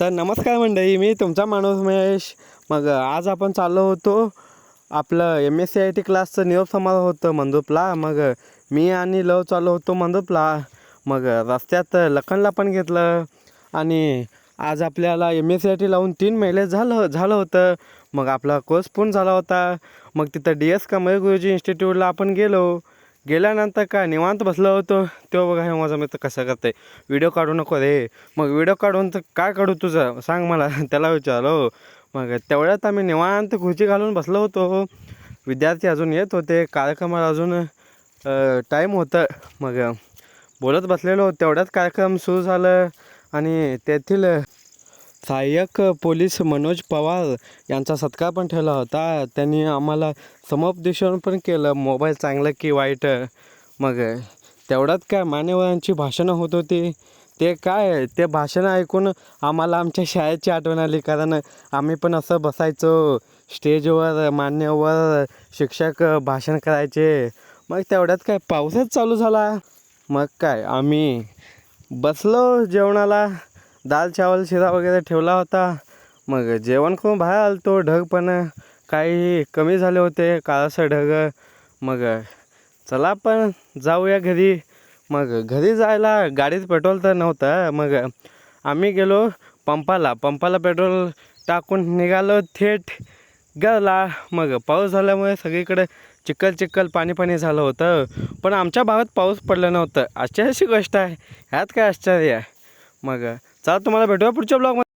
तर नमस्कार मंडळी मी तुमचा माणूस महेश. मग आज आपण चाललो होतो आपलं M S C I T क्लासचं निरोप समारोह होतं मंदुपला. मग मी आणि लव चाललो होतो मंदुपला. मग रस्त्यात लखनला पण घेतलं आणि आज आपल्याला M S C I T लावून तीन महिने झालं झालं होतं. मग आपला कोर्स पूर्ण झाला होता. मग तिथं डी एस कमळे गुरुजी इन्स्टिट्यूटला आपण गेलो. गेल्यानंतर काय निवांत बसलो होतो. तो बघा हे माझा मित्र कसं करते व्हिडिओ काढू नको रे. मग व्हिडिओ काढून तर काय काढू तुझं? सांग मला. त्याला विचारलो हो. मग तेवढ्यात आम्ही निवांत खुर्ची घालून बसलो होतो. विद्यार्थी अजून येत होते. कार्यक्रमाला अजून टाईम होतं. मग बोलत बसलेलो. तेवढ्यात कार्यक्रम सुरू झालं. आणि तेथील सहाय्यक पोलीस मनोज पवार यांचा सत्कार पण ठेवला होता. त्यांनी आम्हाला समुपदेशन पण केलं. मोबाईल चांगलं की वाईट? मग तेवढ्यात काय मान्यवरांची भाषणं होत होती? ते काय? ते भाषणं ऐकून आम्हाला आमच्या शाळेची आठवण आली. कारण आम्ही पण असं बसायचो. स्टेजवर मान्यवर शिक्षक भाषण करायचे. मग तेवढ्यात काय पाऊसच चालू झाला? मग काय? आम्ही बसलो जेवणाला. दाल चावल शिरा वगैरे ठेवला होता. मग जेवण करून बाहेर आलतो. ढग पण काही कमी झाले होते. काळासं ढग. मग चला पण जाऊया घरी. मग घरी जायला गाडीत पेट्रोल तर नव्हतं. मग आम्ही गेलो पंपाला. पंपाला पेट्रोल टाकून निघालो थेट गेला. मग पाऊस झाल्यामुळे सगळीकडे चिखल चिखल पाणी पाणी झालं होतं. पण आमच्या भागात पाऊस पडलं नव्हतं. आश्चर्याची गोष्ट आहे. ह्यात काय आश्चर्य? आहे मग चला तुम्हाला भेटूया पुढच्या ब्लॉगमध्ये